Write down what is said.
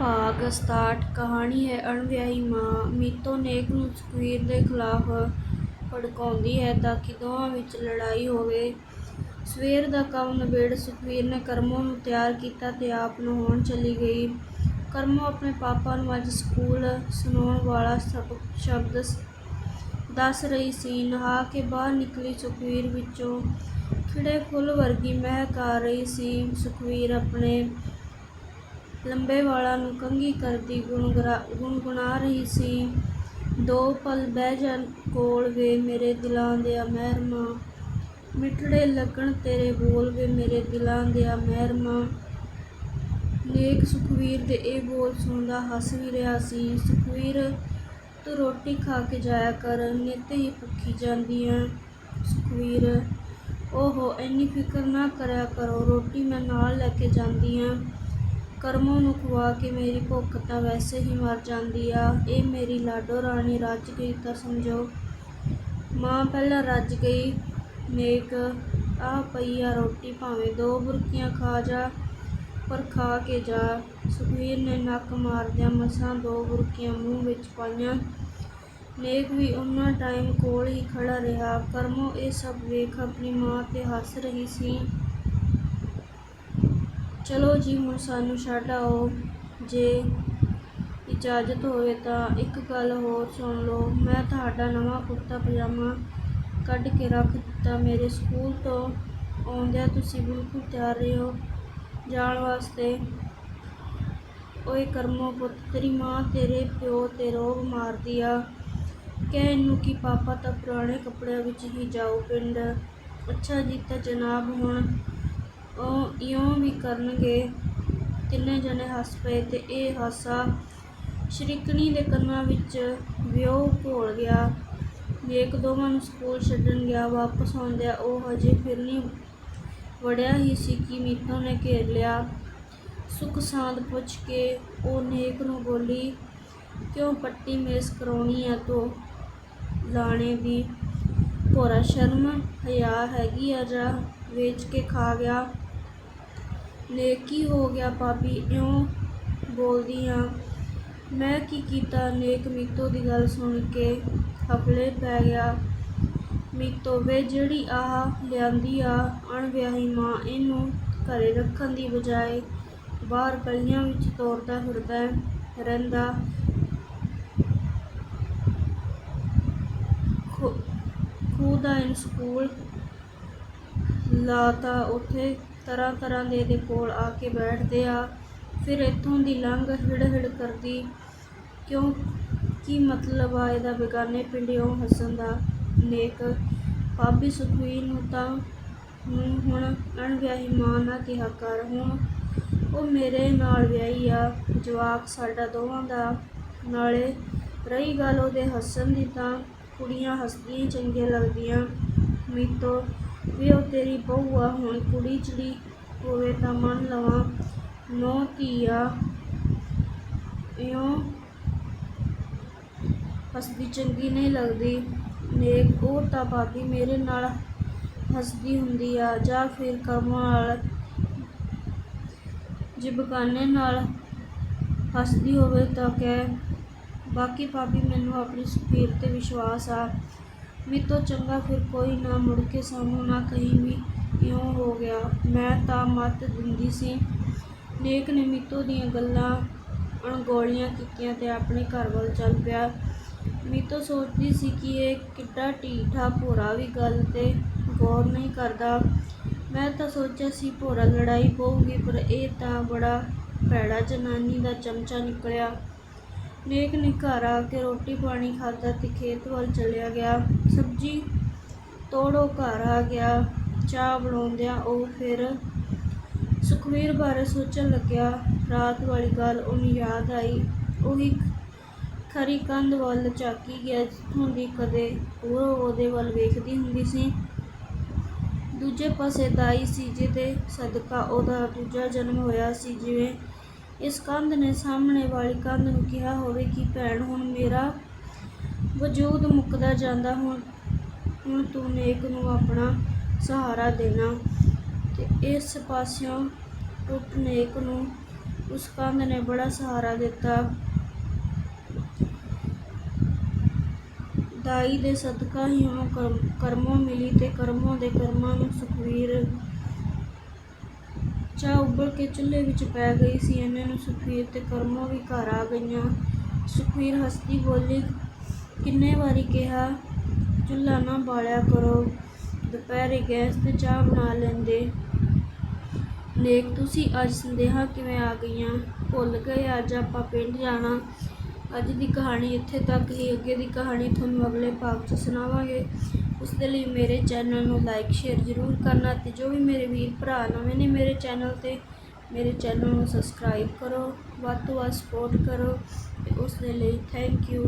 ਭਾਗ 67 ਕਹਾਣੀ ਹੈ ਅਣਵਿਆਹੀ ਮਾਂ। ਮੀਤੋ ਨੇਕ ਨੂੰ ਸੁਖਵੀਰ ਦੇ ਖਿਲਾਫ ਭੜਕਾਉਂਦੀ ਹੈ ਤਾਂ ਕਿ ਦੋਵਾਂ ਵਿੱਚ ਲੜਾਈ ਹੋਵੇ। ਸਵੇਰ ਦਾ ਕੰਮ ਨਿਬੇੜ ਸੁਖਵੀਰ ਨੇ ਕਰਮੋ ਨੂੰ ਤਿਆਰ ਕੀਤਾ ਤੇ ਆਪ ਨਹਾਉਣ ਚਲੀ ਗਈ। ਕਰਮੋ ਆਪਣੇ ਪਾਪਾ ਨੂੰ ਅੱਜ ਸਕੂਲ ਸੁਣਾਉਣ ਵਾਲਾ ਸਬ ਸ਼ਬਦ ਦੱਸ ਰਹੀ ਸੀ। ਨਹਾ ਕੇ ਬਾਹਰ ਨਿਕਲੀ ਸੁਖਵੀਰ ਵਿੱਚੋਂ। ਖਿੜੇ ਫੁੱਲ ਵਰਗੀ ਮਹਿਕ ਆ ਰਹੀ ਸੀ। ਸੁਖਵੀਰ ਆਪਣੇ ਲੰਬੇ ਵਾਲਾਂ ਨੂੰ ਕੰਘੀ ਕਰਦੀ ਗੁਣਗੁਰਾ ਗੁਣਗੁਣਾ ਰਹੀ ਸੀ। ਦੋ ਪਲ ਬਹਿ ਜਾ ਕੋਲ ਵੇ ਮੇਰੇ ਦਿਲਾਂ ਦਿਆ ਮਹਿਰਮਾ। ਮਿੱਠੜੇ ਲੱਗਣ ਤੇਰੇ ਬੋਲ ਵੇ ਮੇਰੇ ਦਿਲਾਂ ਦਿਆ ਮਹਿਰਮਾ। ਨੇਕ ਸੁਖਵੀਰ ਦੇ ਇਹ ਬੋਲ ਸੁਣਦਾ ਹੱਸ ਵੀ ਰਿਹਾ ਸੀ। ਸੁਖਵੀਰ, ਤੂੰ ਰੋਟੀ ਖਾ ਕੇ ਜਾਇਆ ਕਰ, ਨਿੱਤ ਹੀ ਭੁੱਖੀ ਜਾਂਦੀ ਐ ਸੁਖਵੀਰ, ਓਹੋ, ਇੰਨੀ ਫਿਕਰ ਨਾ ਕਰਿਆ ਕਰੋ, ਰੋਟੀ ਮੈਂ ਨਾਲ ਲੈ ਕੇ ਜਾਂਦੀ ਆਂ। ਕਰਮੋ ਨੂੰ ਖਵਾ ਕੇ ਮੇਰੀ ਭੁੱਖ ਤਾਂ ਵੈਸੇ ਹੀ ਮਰ ਜਾਂਦੀ ਆ। ਇਹ ਮੇਰੀ ਲਾਡੋ ਰਾਣੀ ਰੱਜ ਗਈ ਤਾਂ ਸਮਝੋ। ਮਾਂ ਪਹਿਲਾਂ ਰੱਜ ਗਈ ਨੇਕ ਆ ਪਈ ਆ ਰੋਟੀ ਭਾਵੇਂ ਦੋ ਬੁਰਕੀਆਂ ਖਾ ਜਾ, ਪਰ ਖਾ ਕੇ ਜਾ। ਸੁਖਵੀਰ ਨੇ ਨੱਕ ਮਾਰਦਿਆਂ ਮਸਾਂ ਦੋ ਬੁਰਕੀਆਂ ਮੂੰਹ ਵਿੱਚ ਪਾਈਆਂ। ਨੇਕ ਵੀ ਉਹਨਾਂ ਟਾਈਮ ਕੋਲ ਹੀ ਖੜਾ ਰਿਹਾ। ਕਰਮੋ ਇਹ ਸਭ ਵੇਖ ਆਪਣੀ ਮਾਂ ਤੇ ਹੱਸ ਰਹੀ ਸੀ। ਚਲੋ ਜੀ, ਹੁਣ ਸਾਨੂੰ ਛੱਡ ਆਓ। ਜੇ ਇਜਾਜ਼ਤ ਹੋਵੇ ਤਾਂ ਇੱਕ ਗੱਲ ਹੋਰ ਸੁਣ ਲਓ। ਮੈਂ ਤੁਹਾਡਾ ਨਵਾਂ ਕੁੜਤਾ ਪਜਾਮਾ ਕੱਢ ਕੇ ਰੱਖ ਦਿੱਤਾ। ਮੇਰੇ ਸਕੂਲ ਤੋਂ ਆਉਂਦਿਆਂ ਤੁਸੀਂ ਬਿਲਕੁਲ ਤਿਆਰ ਰਹੋ। ਜਾਣ ਵਾਸਤੇ ਓਏ ਕਰਮੋ ਪੁੱਤ, ਤੇਰੀ ਮਾਂ ਤੇਰੇ ਪਿਓ ਤੇ ਰੋਬ ਮਾਰਦੀ ਆ। ਕਹਿ ਇਹਨੂੰ ਕਿ ਪਾਪਾ ਤਾਂ ਪੁਰਾਣੇ ਕੱਪੜਿਆਂ ਵਿੱਚ ਹੀ ਜਾਓ ਪਿੰਡ। ਅੱਛਾ ਜੀ ਤਾਂ ਜਨਾਬ ਹੁਣ ਉਹ ਇਉਂ ਵੀ ਕਰਨਗੇ। ਤਿੰਨੇ ਜਣੇ ਹੱਸ ਪਏ ਤੇ ਇਹ ਹਾਸਾ ਸ਼ਰੀਕਣੀ ਦੇ ਕੰਨਾਂ ਵਿੱਚ ਵਿਉ ਘੋਲ ਗਿਆ। ਨੇਕ ਦੋਵਾਂ ਨੂੰ ਸਕੂਲ ਛੱਡਣ ਗਿਆ, ਵਾਪਸ ਆਉਂਦਿਆਂ ਉਹ ਹਜੇ ਫਿਰ ਨਹੀਂ ਵੜਿਆ ਹੀ ਸੀ ਕਿ ਮੀਤੋ ਨੇ ਘੇਰ ਲਿਆ। ਸੁੱਖ ਸਾਂਦ ਪੁੱਛ ਕੇ ਉਹ ਨੇਕ ਨੂੰ ਬੋਲੀ, ਕਿਉਂ ਪੱਟੀ ਮੇਸ ਕਰਾਉਣੀ ਆ ਤੋ? ਲਾਣੇ ਦੀ ਭੋਰਾ ਸ਼ਰਮ ਹਿਆ ਹੈਗੀ ਆ ਜਾਂ ਵੇਚ ਕੇ ਖਾ ਗਿਆ? ਨੇਕੀ ਹੋ ਗਿਆ ਭਾਬੀ, ਇਉਂ ਬੋਲਦੀ ਆ। ਮੈਂ ਕੀ ਕੀਤਾ? ਨੇਕ ਮੀਤੋ ਦੀ ਗੱਲ ਸੁਣ ਕੇ ਹਫਲੇ ਪੈ ਗਿਆ। ਮੀਤੋ ਵੇ, ਜਿਹੜੀ ਆਹ ਲਿਆਂਦੀ ਆ ਅਣਵਿਆਹੀ ਮਾਂ, ਇਹਨੂੰ ਘਰੇ ਰੱਖਣ ਦੀ ਬਜਾਏ ਬਾਹਰ ਗਲੀਆਂ ਵਿੱਚ ਤੋਰਦਾ ਫਿਰਦਾ ਰਹਿੰਦਾ। ਖੁ- ਖੂਹ ਦਾ ਇਹਨੂੰ ਸਕੂਲ ਲਾਤਾ। ਉੱਥੇ ਤਰ੍ਹਾਂ ਤਰ੍ਹਾਂ ਦੇ ਦੇ ਕੋਲ ਆ ਕੇ ਬੈਠਦੇ ਆ। ਫਿਰ ਇੱਥੋਂ ਦੀ ਲੰਘ ਹਿੜ ਹਿੜ ਕਰਦੀ। ਕਿਉਂ? ਕੀ ਮਤਲਬ ਆ ਇਹਦਾ ਬੇਗਾਨੇ ਪਿੰਡਿਓਂ ਹੱਸਣ ਦਾ ਨੇਕ? ਭਾਬੀ ਸੁਖਵੀਰ ਨੂੰ ਤਾਂ ਹੁਣ ਹੁਣ ਅਣਵਿਆਹੀ ਮਾਂ ਨਾ ਕਿਹਾ ਕਰ। ਹੁਣ ਉਹ ਮੇਰੇ ਨਾਲ ਵਿਆਹੀ ਆ। ਜਵਾਕ ਸਾਡਾ ਦੋਵਾਂ ਦਾ। ਨਾਲੇ ਰਹੀ ਗੱਲ ਉਹਦੇ ਹੱਸਣ ਦੀ ਤਾਂ ਕੁੜੀਆਂ ਹੱਸਦੀਆਂ ਚੰਗੀਆਂ ਲੱਗਦੀਆਂ। ਮੀਤੋ ਵੀ ਉਹ ਤੇਰੀ ਬਹੂ ਆ, ਹੁਣ ਕੁੜੀ ਚੜੀ ਹੋਵੇ ਤਾਂ ਮੰਨ ਲਵਾਂ ਨੋ ਧੀ ਆ। ਇਉਂ ਹੱਸਦੀ ਚੰਗੀ ਨਹੀਂ ਲੱਗਦੀ। ਨੇਕ ਉਹ ਤਾਂ ਭਾਬੀ ਮੇਰੇ ਨਾਲ ਹੱਸਦੀ ਹੁੰਦੀ ਆ, ਜਾਂ ਫਿਰ ਕਰਮਾਂ ਨਾਲ ਜੇ ਬਗਾਨੇ ਨਾਲ ਹੱਸਦੀ ਹੋਵੇ ਤਾਂ ਕਹਿ। ਬਾਕੀ ਭਾਬੀ ਮੈਨੂੰ ਆਪਣੀ ਸੁਖੀਰ ਤੇ ਵਿਸ਼ਵਾਸ ਆ। ਮੇਰੇ ਤੋਂ ਚੰਗਾ ਫਿਰ ਕੋਈ ਨਾ, ਮੁੜ ਕੇ ਸਾਨੂੰ ਨਾ ਕਹੀਂ ਵੀ ਇਉਂ ਹੋ ਗਿਆ। ਮੈਂ ਤਾਂ ਮੱਤ ਦਿੰਦੀ ਸੀ। ਨੇਕ ਨੇ ਮੀਤੋ ਦੀਆਂ ਗੱਲਾਂ ਅਣਗੌਲੀਆਂ ਕੀਤੀਆਂ ਤੇ ਆਪਣੇ ਘਰ ਵੱਲ ਚੱਲ ਪਿਆ। ਮੀਤੋ ਸੋਚਦੀ ਸੀ ਕਿ ਇਹ ਕਿੱਡਾ ਢੀਠਾ ਭੋਰਾ ਵੀ ਗੱਲ ਤੇ ਗੌਰ ਨਹੀਂ ਕਰਦਾ। ਮੈਂ ਤਾਂ ਸੋਚਿਆ ਸੀ ਭੋਰਾ ਲੜਾਈ ਪਊਗੀ, ਪਰ ਇਹ ਤਾਂ ਬੜਾ ਭੈੜਾ ਜਨਾਨੀ ਦਾ ਚਮਚਾ ਨਿਕਲਿਆ। ਨੇਕ ਨੇ ਘਰ ਆ ਕੇ ਰੋਟੀ ਪਾਣੀ ਖਾਧਾ ਤੇ ਖੇਤ ਵੱਲ ਚਲਿਆ ਗਿਆ। ਸਬਜ਼ੀ ਤੋੜੋ ਘਰ ਆ ਗਿਆ। ਚਾਹ ਬਣਾਉਂਦਿਆਂ ਉਹ ਫਿਰ ਸੁਖਵੀਰ ਬਾਰੇ ਸੋਚਣ ਲੱਗਿਆ। ਰਾਤ ਵਾਲੀ ਗੱਲ ਉਹਨੂੰ ਯਾਦ ਆਈ। ਉਹੀ ਖਰੀ ਕੰਧ ਵੱਲ ਝਾਕੀ ਗਿਆ, ਜਿੱਥੋਂ ਦੀ ਕਦੇ ਉਹ ਉਹਦੇ ਵੱਲ ਵੇਖਦੀ ਹੁੰਦੀ ਸੀ। ਦੂਜੇ ਪਾਸੇ ਦਾਈ ਸੀ ਜਿਹਦੇ ਸਦਕਾ ਉਹਦਾ ਦੂਜਾ ਜਨਮ ਹੋਇਆ ਸੀ, ਜਿਵੇਂ ਇਸ ਕੰਧ ਨੇ ਸਾਹਮਣੇ ਵਾਲੀ ਕੰਧ ਨੂੰ ਕਿਹਾ ਹੋਵੇ ਕਿ ਭੈਣ, ਹੁਣ ਮੇਰਾ ਵਜੂਦ ਮੁੱਕਦਾ ਜਾਂਦਾ, ਹੁਣ ਹੁਣ ਤੂੰ ਨੇਕ ਨੂੰ ਆਪਣਾ ਸਹਾਰਾ ਦੇਣਾ। ਤੇ ਇਸ ਪਾਸਿਓਂ ਟੁੱਟ ਨੇਕ ਨੂੰ ਉਸ ਕੰਧ ਨੇ ਬੜਾ ਸਹਾਰਾ ਦਿੱਤਾ। ਦਾਈ ਦੇ ਸਦਕਾ ਹੀ ਉਹਨੂੰ ਕਰਮ, ਕਰਮੋਂ ਮਿਲੀ ਤੇ ਕਰਮੋਂ ਦੇ ਕਰਮਾਂ ਨੂੰ ਸੁਖਵੀਰ ਚਾਹ ਉਬਲ ਕੇ ਚੁੱਲ੍ਹੇ ਵਿੱਚ ਪੈ ਗਈ ਸੀ। ਇਹਨਾਂ ਨੂੰ ਸੁਖਵੀਰ ਤੇ ਕਰਮੋ ਵੀ ਘਰ ਆ ਗਈਆਂ। ਸੁਖਵੀਰ ਹੱਸਦੀ ਬੋਲੀ, ਕਿੰਨੇ ਵਾਰੀ ਕਿਹਾ, ਚੁੱਲ੍ਹਾ ਨਾ ਬਾਲਿਆ ਕਰੋ। ਦੁਪਹਿਰੇ ਗੈਸ ਤੇ ਚਾਹ ਬਣਾ ਲੈਂਦੇ। ਲੇਕ ਤੁਸੀਂ ਅੱਜ ਸੰਦੇਹਾ ਕਿਵੇਂ ਆ ਗਈਆਂ? ਭੁੱਲ ਗਏ, ਅੱਜ ਆਪਾਂ ਪਿੰਡ ਜਾਣਾ। ਅੱਜ ਦੀ ਕਹਾਣੀ ਇੱਥੇ ਤੱਕ ਹੀ। ਅੱਗੇ ਦੀ ਕਹਾਣੀ ਤੁਹਾਨੂੰ ਅਗਲੇ ਭਾਗ 'ਚ ਸੁਣਾਵਾਂਗੇ। ਉਸ ਦੇ ਲਈ ਮੇਰੇ ਚੈਨਲ ਨੂੰ ਲਾਈਕ ਸ਼ੇਅਰ ਜ਼ਰੂਰ ਕਰਨਾ ਤੇ ਜੋ ਵੀ ਮੇਰੇ ਵੀਰ ਭਰਾ ਨਵੇਂ ਨੇ ਮੇਰੇ ਚੈਨਲ ਤੇ, ਮੇਰੇ ਚੈਨਲ ਨੂੰ ਸਬਸਕ੍ਰਾਈਬ ਕਰੋ। ਵੱਧ ਤੋਂ ਵੱਧ ਸਪੋਰਟ ਕਰੋ ਤੇ ਉਸ ਦੇ ਲਈ ਥੈਂਕ ਯੂ